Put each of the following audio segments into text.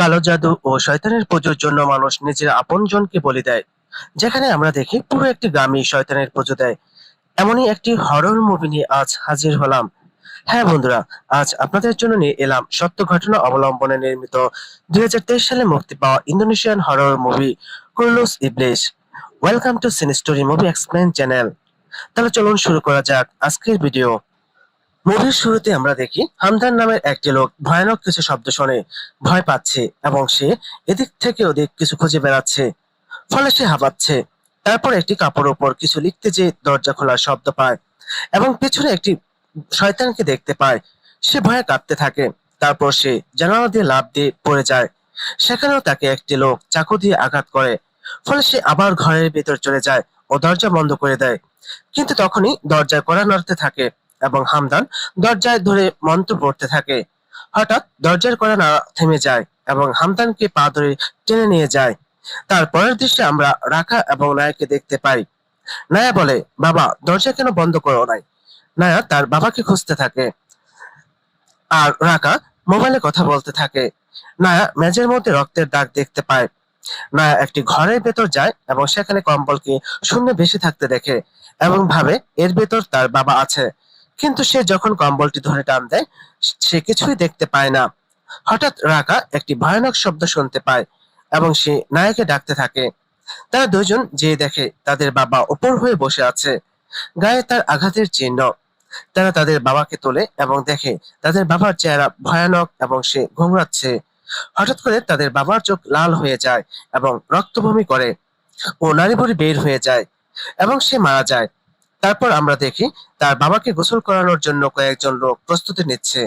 কালো জাদু ও শয়তানের পুজোর জন্য মানুষ নিজের আপনজনকে বলি দেয়, যেখানে আমরা দেখি পুরো একটি গ্রামই শয়তানের পুজো দেয়। এমনই একটি হরর মুভি নিয়ে আজ হাজির হলাম। হ্যাঁ বন্ধুরা, আজ আপনাদের জন্য নিয়ে এলাম সত্য ঘটনা অবলম্বনে নির্মিত দুই হাজার তেইশ সালে মুক্তি পাওয়া Indonesian horror movie Kurulus Iblis welcome to scene story movie explain channel তাহলে চলুন শুরু করা যাক আজকের ভিডিও মুভির শুরুতে আমরা দেখি হামদান নামের একটি লোক ভয়ানক কিছু শব্দ শুনে ভয় পাচ্ছে এবং সে এদিক থেকে ওদিক কিছু খুঁজে বেড়াচ্ছে। ফলে সে হাঁপাচ্ছে। তারপর একটি কাপড়ের উপর কিছু লিখতে যে দরজা খোলার শব্দ পায় এবং পেছনে একটি শয়তানকে দেখতে পায়। সে ভয়ে কাঁপতে থাকে। তারপর সে জানালা দিয়ে লাফ দিয়ে পড়ে যায়। সেখানেও তাকে একটি লোক চাকু দিয়ে আঘাত করে। ফলে সে আবার ঘরের ভেতর চলে যায় ও দরজা বন্ধ করে দেয়। কিন্তু তখনই দরজায় কড়া নড়তে থাকে। এবং হামদান দরজায় ধরে মন্ত্র পড়তে থাকে। হঠাৎ দরজার কড়া নাড়া থেমে যায় এবং হামদানকে পা ধরে টেনে নিয়ে যায়। তার পরের দৃশ্যে আমরা রাখা এবং নায়াকে দেখতে পাই। নায়া বলে, বাবা, দরজা কেন বন্ধ করো নাই? নায়া তার বাবাকে খুঁজতে থাকে। আর রাকা মোবাইলে কথা বলতে থাকে। নায়া মেঝের মধ্যে রক্তের দাগ দেখতে পায়। নায়া একটি ঘরের ভেতর যায় এবং সেখানে কম্বলকে শূন্য বেশি থাকতে দেখে এবং ভাবে, এর ভেতর তার বাবা আছে। কিন্তু সে যখন কম্বলটি ধরে টান দেয়, সে কিছুই দেখতে পায় না। হঠাৎ রাকা একটি ভয়ানক শব্দ শুনতে পায় এবং সে নায়াকে ডাকতে থাকে। তারা দুজন যে দেখে তাদের বাবা উপর হয়ে বসে আছে। গায়ে তার আঘাতের চিহ্ন। তারা তাদের বাবাকে তোলে এবং দেখে তাদের বাবার চেহারা ভয়ানক এবং সে ঘুমড়াচ্ছে হঠাৎ করে তাদের বাবার চোখ লাল হয়ে যায় এবং রক্তভূমি করে। ও নারীভুরি বের হয়ে যায় এবং সে মারা যায়। তারপর আমরা দেখি তার বাবাকে গোসল করানোর জন্য কয়েকজন লোক প্রস্তুতি নিচ্ছে।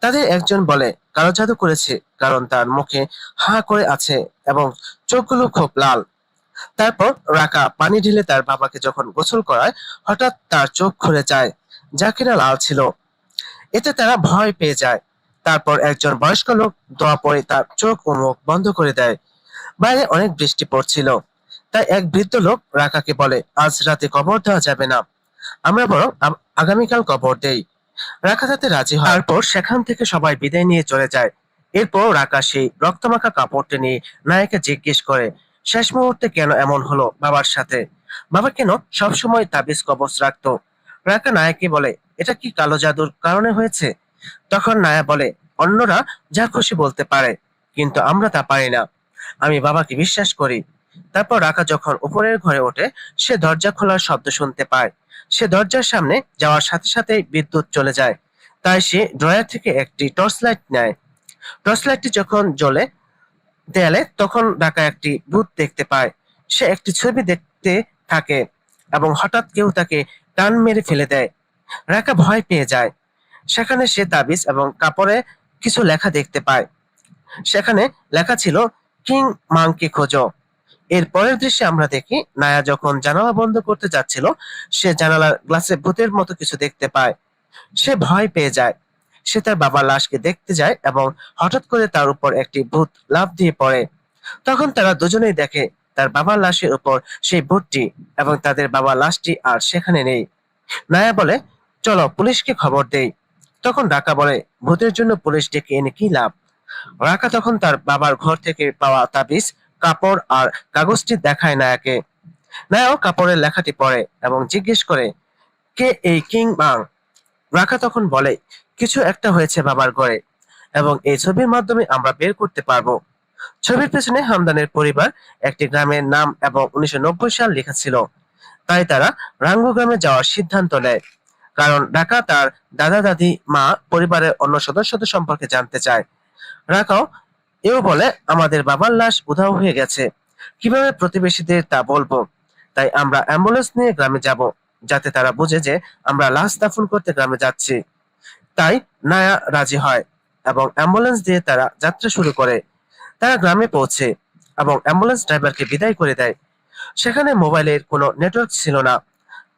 তাদের একজন বলে কারও জাদু করেছে, কারণ তার মুখে হা করে আছে এবং চোখগুলো খুব লাল। তারপর রাকা পানি ঢেলে তার বাবাকে যখন গোসল করায়, হঠাৎ তার চোখ খুলে যায়, যা কিনা লাল ছিল। এতে তারা ভয় পেয়ে যায়। তারপর একজন বয়স্ক লোক দোয়া পড়ে তার চোখ ও মুখ বন্ধ করে দেয়। বাইরে অনেক বৃষ্টি পড়ছিল। তাই এক বৃদ্ধ লোক রাকাকে বলে, আজ রাতে কবর দেওয়া যাবে না। আমরা বরং আগামীকাল কবর দেই। রাখা তাতে রাজি হয়। তারপর সেখান থেকে সবাই বিদায় নিয়ে চলে যায়। এরপর রাকা সেই রক্তমাখা কাপড়টি নিয়ে নায়কে জিজ্ঞেস করে, শেষ মুহূর্তে কেন এমন হলো বাবার সাথে? বাবা কেন সবসময় তাবিজ কবচ রাখতো? রাকা নায়কে বলে, এটা কি কালো জাদুর কারণে হয়েছে? তখন নায়া বলে, অন্যরা যা খুশি বলতে পারে, কিন্তু আমরা তা পারি না। আমি বাবাকে বিশ্বাস করি তারপর রাকা যখন উপরের ঘরে ওঠে, সে দরজা খোলার শব্দ শুনতে পায়। সে দরজার সামনে যাওয়ার সাথে সাথে বিদ্যুৎ চলে যায়। তাই সে ড্রয়ার থেকে একটি টর্চ লাইট নেয়। টর্চ লাইটটি যখন জ্বলে দেয়ালে, তখন রাকা একটি ভূত দেখতে পায়। সে একটি ছবি দেখতে থাকে এবং হঠাৎ কেউ তাকে টান মেরে ফেলে দেয়। রাকা ভয় পেয়ে যায়। সেখানে সে তাবিজ এবং কাপড়ে কিছু লেখা দেখতে পায়। সেখানে লেখা ছিল, কিং মাংকে খোঁজো। এর পরের দৃশ্যে আমরা দেখি, নায়া যখন জানালা বন্ধ করতে যাচ্ছিল, সে জানালার গ্লাসে ভূতের মতো কিছু দেখতে পায়। সে ভয় পেয়ে যায়। সে তার বাবার লাশকে দেখতে যায় এবং হঠাৎ করে তার উপর একটি ভূত লাফ দিয়ে পড়ে। তখন তারা দুজনেই দেখে, তার বাবার লাশের উপর সেই ভূতটি এবং তাদের বাবার লাশটি আর সেখানে নেই। নায়া বলে, চলো, পুলিশকে খবর দেই। তখন রাকা বলে, ভূতের জন্য পুলিশ ডেকে এনে কি লাভ? রাকা তখন তার বাবার ঘর থেকে পাওয়া তাবিজ কাপড় আর কাগজটি দেখায় নায়াকে। নায়াও কাপড়ের লেখাটি পড়ে এবং জিজ্ঞেস করে, কে এই কিং বাং রাকা তখন বলে, কিছু একটা হয়েছে বাবার ঘরে এবং এই ছবির মাধ্যমে আমরা বের করতে পারব। ছবির পেছনে হামদানের পরিবার একটি গ্রামের নাম এবং উনিশশো নব্বই সাল লেখা ছিল। তাই তারা রাঙ্গু গ্রামে যাওয়ার সিদ্ধান্ত নেয়। কারণ ঢাকা তার দাদা দাদি মা, পরিবারের অন্য সদস্যদের সম্পর্কে জানতে চায়। রাকাও এও বলে, আমাদের বাবার লাশ উধাও হয়ে গেছে। কীভাবে প্রতিবেশীদের তা বলব? তাই আমরা অ্যাম্বুলেন্স নিয়ে গ্রামে যাব, যাতে তারা বুঝে যে আমরা লাশ দাফন করতে গ্রামে যাচ্ছি। তাই নায়া রাজি হয় এবং অ্যাম্বুলেন্স দিয়ে তারা যাত্রা শুরু করে। তারা গ্রামে পৌঁছে এবং অ্যাম্বুলেন্স ড্রাইভারকে বিদায় করে দেয়। সেখানে মোবাইলের কোনো নেটওয়ার্ক ছিল না।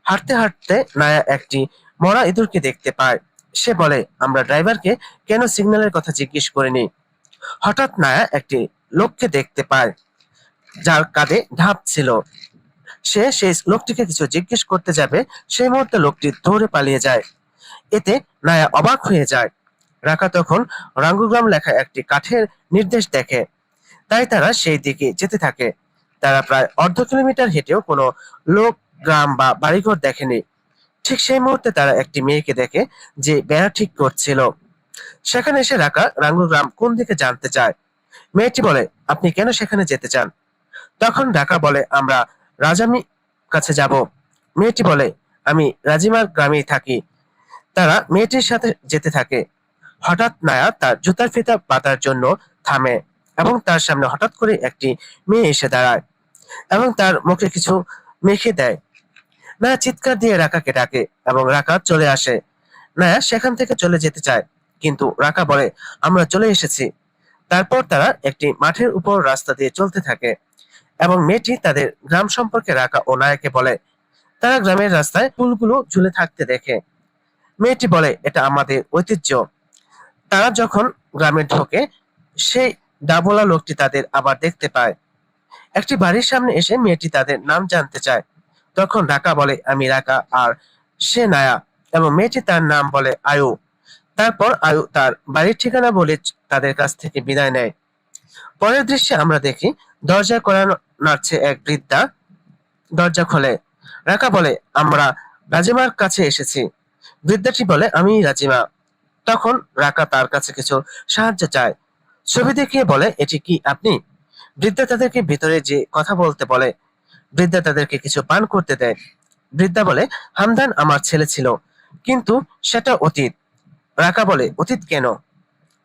হাঁটতে হাঁটতে নায়া একটি মরা ইঁদুরকে দেখতে পায়। সে বলে, আমরা ড্রাইভারকে কেন সিগন্যালের কথা জিজ্ঞেস করিনি? হঠাৎ নায়া একটি লোককে দেখতে পায়, যার কাঁধে ঢাপ ছিল। সে সেই লোকটিকে কিছু জিজ্ঞেস করতে যাবে, সেই মুহূর্তে লোকটি দৌড়ে পালিয়ে যায়। এতে নায়া অবাক হয়ে যায়। রাকা তখন রাঙ্গুগ্রাম লেখা একটি কাঠের নির্দেশ দেখে। তাই তারা সেই দিকে যেতে থাকে। তারা প্রায় অর্ধ কিলোমিটার হেঁটেও কোনো লোক, গ্রাম বা বাড়িঘর দেখেনি। ঠিক সেই মুহূর্তে তারা একটি মেয়েকে দেখে যে বেড়া ঠিক করছিল। সেখানে এসে রাখা রাকা রাঙ্গুগ্রাম কোন দিকে জানতে চায়? মেয়েটি বলে, আপনি কেন সেখানে যেতে চান? তখন ডাকা বলে, আমরা রাজামি কাছে যাব। মেয়েটি বলে, আমি রাজিমার গ্রামেই থাকি। তারা মেয়েটির সাথে যেতে থাকে। হঠাৎ নায়া তার জুতার ফিতা পাতার জন্য থামে এবং তার সামনে হঠাৎ করে একটি মেয়ে এসে দাঁড়ায় এবং তার মুখে কিছু মেখে দেয়। নায়া চিৎকার দিয়ে রাকাকে ডাকে এবং রাকা চলে আসে। নায়া সেখান থেকে চলে যেতে চায়। কিন্তু রাকা বলে, আমরা চলে এসেছি। তারপর তারা একটি মাঠের উপর রাস্তা দিয়ে চলতে থাকে এবং মেয়েটি তাদের গ্রাম সম্পর্কে রাকা ও নায়াকে বলে। তারা গ্রামের রাস্তায় ফুলগুলো ঝুলে থাকতে দেখে। মেয়েটি বলে, এটা আমাদের ঐতিহ্য। তারা যখন গ্রামে ঢোকে, সেই ডাবলা লোকটি তাদের আবার দেখতে পায়। একটি বাড়ির সামনে এসে মেয়েটি তাদের নাম জানতে চায়। তখন রাকা বলে, আমি রাকা আর সে নায়া। এবং মেয়েটি তার নাম বলে, আয়ু। তারপর আয়ু তার বাড়ির ঠিকানা বলে তাদের কাছ থেকে বিদায় নেয়। পরের দৃশ্যে আমরা দেখি, দরজা করানো নাড়ছে এক বৃদ্ধা। দরজা খোলে। রাকা বলে, আমরা রাজিমার কাছে এসেছি। বৃদ্ধাটি বলে, আমি রাজিমা। তখন রাকা তার কাছে কিছু সাহায্য চায়। ছবি দেখিয়ে বলে, এটি কি আপনি? বৃদ্ধা তাদেরকে ভিতরে যে কথা বলতে বলে, বৃদ্ধা তাদেরকে কিছু পান করতে দেয়। বৃদ্ধা বলে, হামদান আমার ছেলে ছিল, কিন্তু সেটা অতীত। রাকা বলে, অতীত কেন?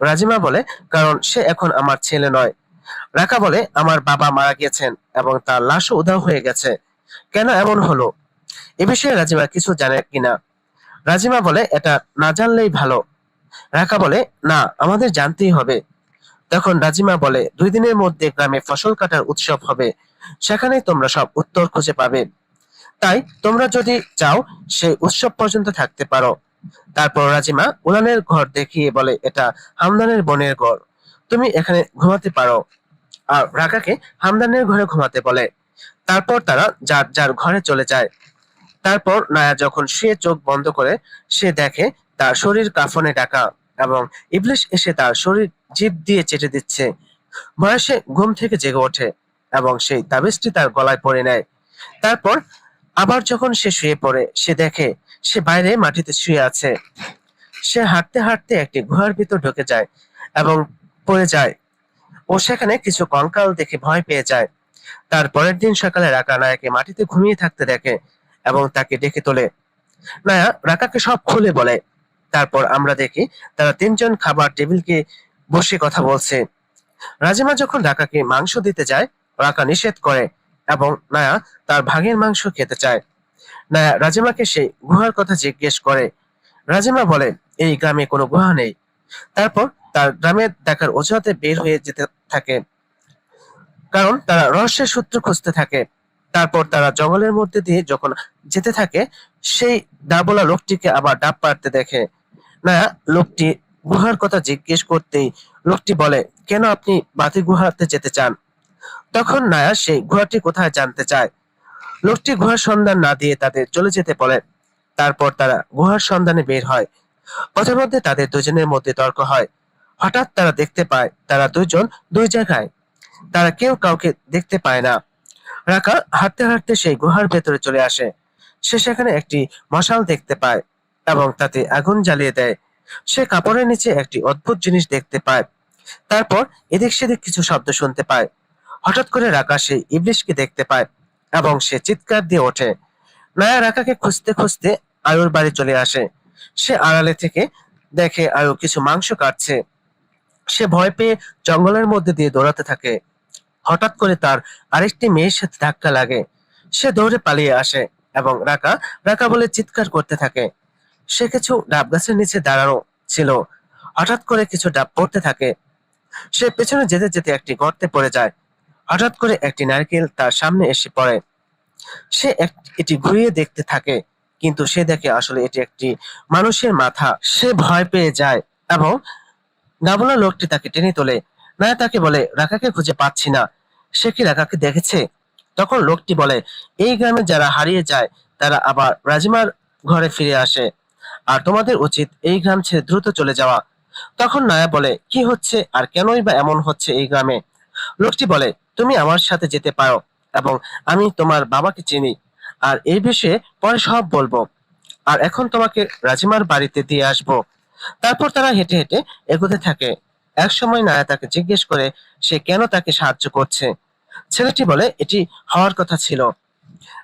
রাজিমা বলে, কারণ সে এখন আমার ছেলে নয়। রাকা বলে, আমার বাবা মারা গেছেন এবং তার লাশও উধাও হয়ে গেছে। কেন এমন হলো? এ বিষয়ে রাজিমা কিছু জানে কিনা। রাজিমা বলে, এটা না জানলেই ভালো। রাকা বলে, না, আমাদের জানতেই হবে। তখন রাজিমা বলে, দুই দিনের মধ্যে গ্রামে ফসল কাটার উৎসব হবে। সেখানেই তোমরা সব উত্তর খুঁজে পাবে। তাই তোমরা যদি চাও, সেই উৎসব পর্যন্ত থাকতে পারো। তারপর রাজিমা উলানের ঘর দেখিয়ে বলে, এটা হামদানের বোনের ঘর। তুমি এখানে ঘুমাতে পারো। আর রাকাকে হামদানের ঘরে ঘুমাতে বলে। তারপর তারা যার যার ঘরে চলে যায়। তারপর নায়া যখন শুয়ে চোখ বন্ধ করে, সে দেখে তার শরীর কাফনে ঢাকা এবং ইবলিশ এসে তার শরীর জিভ দিয়ে চেটে দিচ্ছে। বয়সে ঘুম থেকে জেগে ওঠে এবং সেই তাবিজটি তার গলায় পরে নেয়। তারপর আবার যখন সে শুয়ে পড়ে, সে দেখে সে বাইরে মাটিতে শুয়ে আছে। সে হাঁটতে হাঁটতে একটি গুহার ভিতর ঢুকে যায় এবং পড়ে যায়। ও সেখানে কিছু কঙ্কাল দেখে ভয় পেয়ে যায়। তার পরের দিন সকালে রাকা নায়াকে মাটিতে ঘুমিয়ে থাকতে দেখে এবং তাকে ডেকে তোলে। নায়া রাকাকে সব খুলে বলে, তারপর আমরা দেখি তারা তিনজন খাবার টেবিলকে বসে কথা বলছে। রাজিমা যখন রাকাকে মাংস দিতে যায়, রাকা নিষেধ করে এবং নায়া তার ভাগের মাংস খেতে চায়। নায়া রাজিমাকে সেই গুহার কথা জিজ্ঞেস করে। রাজিমা বলে, এই গ্রামে কোনো গুহা নেই। তারপর তার গ্রামে দেখার অজুহাতে বের হয়ে যেতে থাকে। কারণ তারা রহস্যের সূত্র খুঁজতে থাকে। তারপর তারা জঙ্গলের মধ্যে দিয়ে যখন যেতে থাকে, সেই ডাবলা লোকটিকে আবার ডাব পাড়তে দেখে। না লোকটি গুহার কথা জিজ্ঞেস করতেই লোকটি বলে, কেন আপনি বাতি গুহাতে যেতে চান? তখন নায়া সেই গুহাটি কোথায় জানতে চায়। লোকটি গুহার সন্ধান না দিয়ে তাদের চলে যেতে বলে। তারপর তারা গুহার সন্ধানে বের হয়। পথের মধ্যে তাদের দুজনের মধ্যে তর্ক হয়। হঠাৎ তারা দেখতে পায় তারা দুজন দুই জায়গায়। তারা কেউ কাউকে দেখতে পায় না। রাকা হাঁটতে হাঁটতে সেই গুহার ভেতরে চলে আসে। সে সেখানে একটি মশাল দেখতে পায় এবং তাতে আগুন জ্বালিয়ে দেয়। সে কাপড়ের নিচে একটি অদ্ভুত জিনিস দেখতে পায়। তারপর এদিক সেদিক কিছু শব্দ শুনতে পায়। হঠাৎ করে রাকা সেই ইবলিশকে দেখতে পায় এবং সে চিৎকার দিয়ে ওঠে। নায়া রাকাকে খুঁজতে খুঁজতে আয়ুর বাড়ি চলে আসে। সে আড়ালে থেকে দেখে আয়ু কিছু মাংস কাটছে। সে ভয় পেয়ে জঙ্গলের মধ্যে দিয়ে দৌড়াতে থাকে। হঠাৎ করে তার আরেকটি মেয়ের সাথে ধাক্কা লাগে। সে দৌড়ে পালিয়ে আসে এবং রাকা রাকা বলে চিৎকার করতে থাকে। সে কিছু ডাব গাছের নিচে দাঁড়ানো ছিল। হঠাৎ করে কিছু ডাব পড়তে থাকে। সে পেছনে যেতে যেতে একটি গর্তে পড়ে যায়। হঠাৎ করে একটি নারকেল তার সামনে এসে পড়ে। সে এটি ঘুরিয়ে দেখতে থাকে, কিন্তু সে দেখে আসলে এটি একটি মানুষের মাথা। সে ভয় পেয়ে যায় এবং গাবলা লোকটি তাকে টেনে তোলে। নায়া তাকে বলে রাকাকে খুঁজে পাচ্ছি না। সে কি রাকাকে দেখেছে? তখন লোকটি বলে, এই গ্রামে যারা হারিয়ে যায়, তারা আবার রাজিমার ঘরে ফিরে আসে। আর তোমাদের উচিত এই গ্রাম ছেড়ে দ্রুত চলে যাওয়া। তখন নায়া বলে, কি হচ্ছে? আর কেনই বা এমন হচ্ছে এই গ্রামে? লোকটি বলে, তুমি আমার সাথে যেতে পারো এবং আমি তোমার বাবাকে চিনি। আর এই বিষয়ে পরে সব বলব। আর এখন তোমাকে রাজিমার বাড়িতে দিয়ে আসব। তারপর তারা হেঁটে হেঁটে এগোতে থাকে। এক সময় নায়া তাকে জিজ্ঞেস করে, সে কেন তাকে সাহায্য করছে? ছেলেটি বলে, এটি হওয়ার কথা ছিল।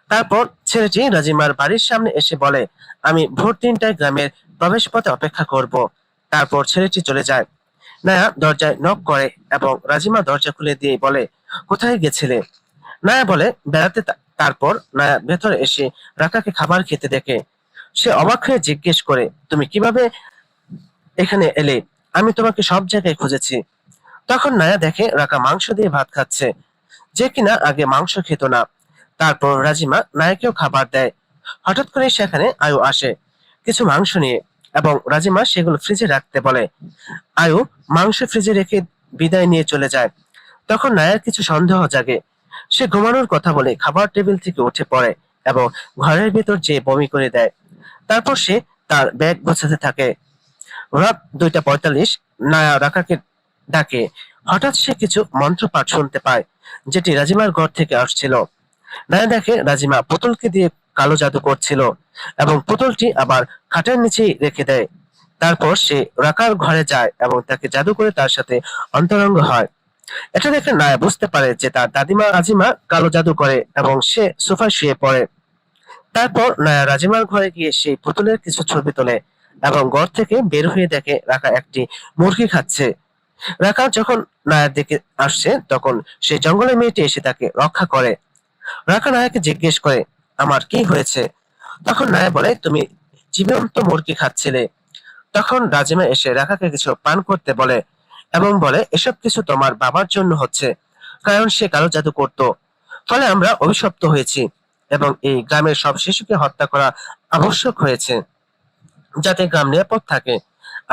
তারপর ছেলেটি রাজিমার বাড়ির সামনে এসে বলে, আমি ভোর তিনটায় গ্রামের প্রবেশ পথে অপেক্ষা করব। তারপর ছেলেটি চলে যায়। নায়া দরজায় নক করে এবং রাজিমা দরজা খুলে দিয়ে বলে, কোথায় গেছিলে? নায়া বলে, বেড়াতে তারপর নায়া ভেতরে এসে রাকাকে খাবার খেতে দেখে। সে অবাক হয়ে জিজ্ঞেস করে, তুমি কীভাবে এখানে এলে? আমি তোমাকে সব জায়গায় খুঁজেছি। তখন নায়া দেখে রাকা মাংস দিয়ে ভাত খাচ্ছে। যে কিনা আগে মাংস খেত না। তারপর রাজিমা নায়াকেও খাবার দেয়। হঠাৎ করে সেখানে আয়ু আসে। কিছু মাংস নিয়ে এবং রাজিমা সেগুলো ফ্রিজে রাখতে বলে। আয়ু মাংস ফ্রিজে রেখে বিদায় নিয়ে চলে যায়। তখন নায়ার কিছু সন্দেহ জাগে। সে ঘুমানোর কথা বলে খাবার টেবিল থেকে উঠে পড়ে এবং ঘরের ভিতর যেয়ে বমি করে দেয়, তারপর সে তার ব্যাগ গোছাতে থাকে। রাত দুইটা পঁয়তাল্লিশ, নায়া রাকাকে ডাকে। হঠাৎ সে কিছু মন্ত্রপাঠ শুনতে পায়, যেটি রাজিমার ঘর থেকে আসছিল। নায়া দেখে, রাজিমা পুতুলকে দিয়ে কালো জাদু করছিল এবং পুতুলটি আবার খাটের নিচেই রেখে দেয়। তারপর সে রাকার ঘরে যায় এবং তাকে জাদু করে তার সাথে অন্তরঙ্গ হয়। এটা দেখে নায়া বুঝতে পারে যে তার দাদিমা রাজিমা কালো জাদু করে এবং সে সোফায় শুয়ে পড়ে। তারপর নায়া রাজিমার ঘরে গিয়ে সেই পুতুলের কিছু ছবি তোলে এবং ঘর থেকে বের হয়ে দেখে রাকা একটি মুরগি খাচ্ছে। রাকা যখন নায়ার দিকে আসছে তখন সেই জঙ্গলের মেয়েটি এসে তাকে রক্ষা করে। রাখা নায়াকে জিজ্ঞেস করে আমার কি হয়েছে? তখন নায়া বলে, তুমি জীবন্ত মুরগি খাচ্ছিলে। তখন রাজিমা এসে রাকাকে কিছু পান করতে বলে এবং বলে, এসব কিছু তোমার বাবার জন্য হচ্ছে, কারণ সে কালো জাদু করত। ফলে আমরা অভিশপ্ত হয়েছি এবং এই গ্রামের সব শিশুকে হত্যা করা আবশ্যক হয়েছে, যাতে গ্রাম নিরাপদ থাকে।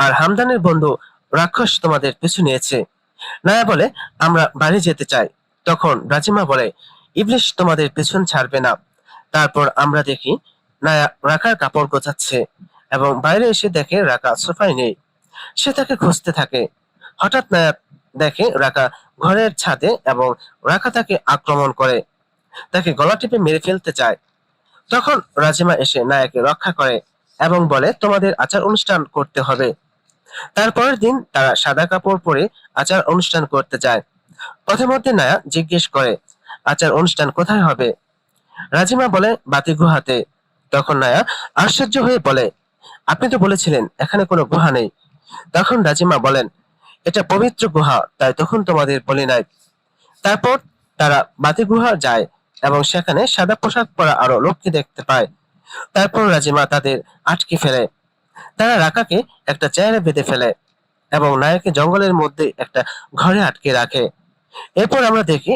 আর হামদানের বন্ধু রাক্ষস তোমাদের পিছু নিয়েছে। নায়া বলে, আমরা বাড়ি যেতে চাই। তখন রাজিমা বলে, ইবলিশ তোমাদের পেছন ছাড়বে না। তারপর আমরা দেখি, নায়া রাখার কাপড় গোছাচ্ছে এবং বাইরে এসে দেখে রাকা সোফায় নেই। সে তাকে খুঁজতে থাকে। হঠাৎ নায়া দেখে রাকা ঘরের ছাদে এবং রাখা তাকে আক্রমণ করে। তাকে গলা টিপে মেরে ফেলতে চায়। তখন রাজিমা এসে নায়াকে রক্ষা করে এবং বলে, তোমাদের আচার অনুষ্ঠান করতে হবে। তারপরের দিন তারা সাদা কাপড় পরে আচার অনুষ্ঠান করতে যায়। পথে মধ্যে নায়া জিজ্ঞেস করে, আচার অনুষ্ঠান কোথায় হবে? রাজিমা বলে, বাতি গুহাতে। তখন নায়া আশ্চর্য হয়ে বলে, আপনি তো বলেছিলেন, এখানে কোনো গুহা নেই। তখন রাজিমা বলেন, এটা পবিত্র গুহা, তাই তখন তোমাদের বলি নাই। তারপর তারা বাতি গুহা যায় এবং সেখানে সাদা পোশাক পরা আরও লোককে দেখতে পায়। তারপর রাজিমা তাদের আটকে ফেলে। তারা রাকাকে একটা চেয়ারে বেঁধে ফেলে এবং নায়কে জঙ্গলের মধ্যে একটা ঘরে আটকে রাখে। এরপর আমরা দেখি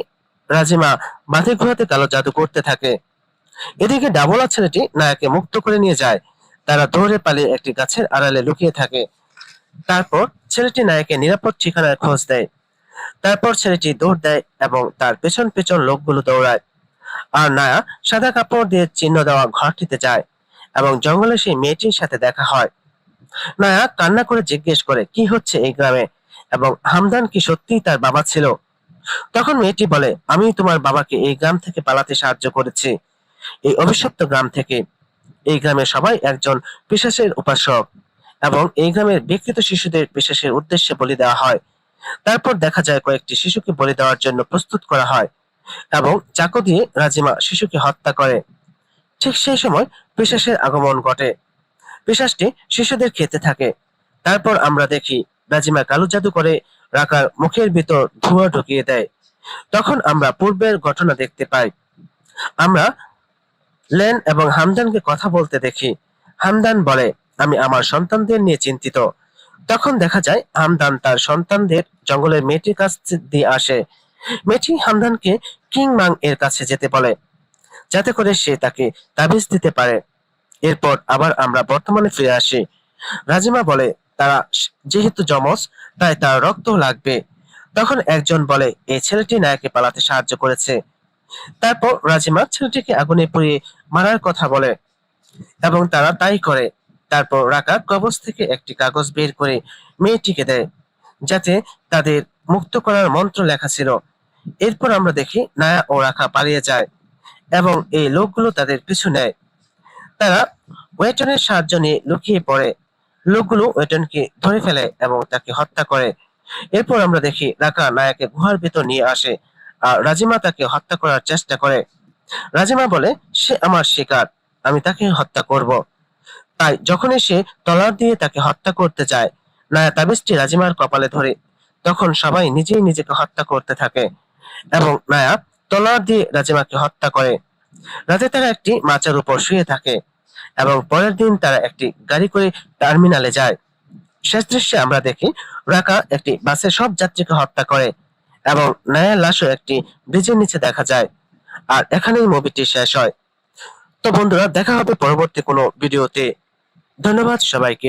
রাজিমা বাতি গুহাতে কালো জাদু করতে থাকে। এদিকে ডাবলা ছেলেটি নায়কে মুক্ত করে নিয়ে যায়। তারা দৌড়ে পালিয়ে একটি গাছের আড়ালে লুকিয়ে থাকে। তারপর ছেলেটি নায়কে নিরাপদ ঠিকানার খোঁজ দেয়। তারপর ছেলেটি দৌড় দেয় এবং তার পেছন পেছন লোকগুলো দৌড়ায়। আর নায়া সাদা কাপড় দিয়ে চিহ্ন দেওয়া ঘরটিতে যায় এবং জঙ্গলে সেই মেয়েটির সাথে দেখা হয়। নায়া কান্না করে জিজ্ঞেস করে, কি হচ্ছে এই গ্রামে? এবং হামদান কি সত্যিই তার বাবা ছিল? তখন মেয়েটি বলে, আমি তোমার বাবাকে এই গ্রাম থেকে পালাতে সাহায্য করেছি। এই অভিশপ্ত গ্রাম থেকে এই গ্রামে সবাই একজন পিশাচের উপাসক এবং এই গ্রামের বিকৃত শিশুদের পিশাচের উদ্দেশ্যে বলি দেওয়া হয়। তারপর দেখা যায় কয়েকটি শিশুকে বলি দেওয়ার জন্য প্রস্তুত করা হয় এবং চাকু দিয়ে রাজিমা শিশুকে হত্যা করে। ঠিক সেই সময় পিশাচের আগমন ঘটে। পিশাচটি শিশুদের খেতে থাকে। তারপর আমরা দেখি রাজিমা কালো জাদু করে রাকার মুখের ভিতর ধোঁয়া ঢুকিয়ে দেয়। তখন আমরা পূর্বের ঘটনা দেখতে পাই। আমরা লেন এবং হামদানকে কথা বলতে দেখি। হামদান বলে, আমি আমার সন্তানদের নিয়ে চিন্তিত। তখন দেখা যায়, হামদান তার সন্তানদের জঙ্গলের মেয়েটির কাছ দিয়ে আসে। মেয়েটি হামদানকে কিং মাং এর কাছে যেতে বলে, যাতে করে সে তাকে তাবিজ দিতে পারে। এরপর আবার আমরা বর্তমানে ফিরে আসি। রাজিমা বলে তারা যেহেতু যমজ, তাই তার রক্ত লাগবে। তখন একজন বলে এই ছেলেটি নায়কে পালাতে সাহায্য করেছে। তারপর রাজিমা ছেলেটিকে আগুনে পুড়িয়ে মারার কথা বলে, এবং তারা তাই করে। তারপর রাকা কবচ থেকে একটি কাগজ বের করে মেয়েটিকে দেয়, যাতে তাদের মুক্ত করার মন্ত্র লেখা ছিল। এরপর আমরা দেখি নায়া ও রাখা পালিয়ে যায়, এবং এই লোকগুলো তাদের পিছু নেয়। তারা ওয়েটনের সাহায্য নিয়ে লুকিয়ে পড়ে। লোকগুলো ওয়েটনকে ধরে ফেলে এবং তাকে হত্যা করে। এরপর আমরা দেখি রাকা নায়াকে গুহার ভিতর নিয়ে আসে আর রাজিমা তাকে হত্যা করার চেষ্টা করে। রাজিমা বলে, সে আমার শিকার, আমি তাকে হত্যা করব। তাই যখনই সে তলার দিয়ে তাকে হত্যা করতে যায়, নায়া তাবিজটি রাজিমার কপালে ধরে। তখন সবাই নিজেই নিজেকে হত্যা করতে থাকে এবং নায়া তলোয়ার দিয়ে রাজিমাকে হত্যা করে। রাতে তারা একটি মাচার উপর শুয়ে থাকে। এবং পরের দিন তারা একটি গাড়ি করে টার্মিনালে যায়। শেষ দৃশ্যে আমরা দেখি, রাকা একটি বাসে সব যাত্রীকে হত্যা করে এবং নায়ার লাশও একটি ব্রিজের নিচে দেখা যায় আর এখানেই মুভিটি শেষ হয়। তো বন্ধুরা, দেখা হবে পরবর্তী কোনো ভিডিওতে। ধন্যবাদ সবাইকে।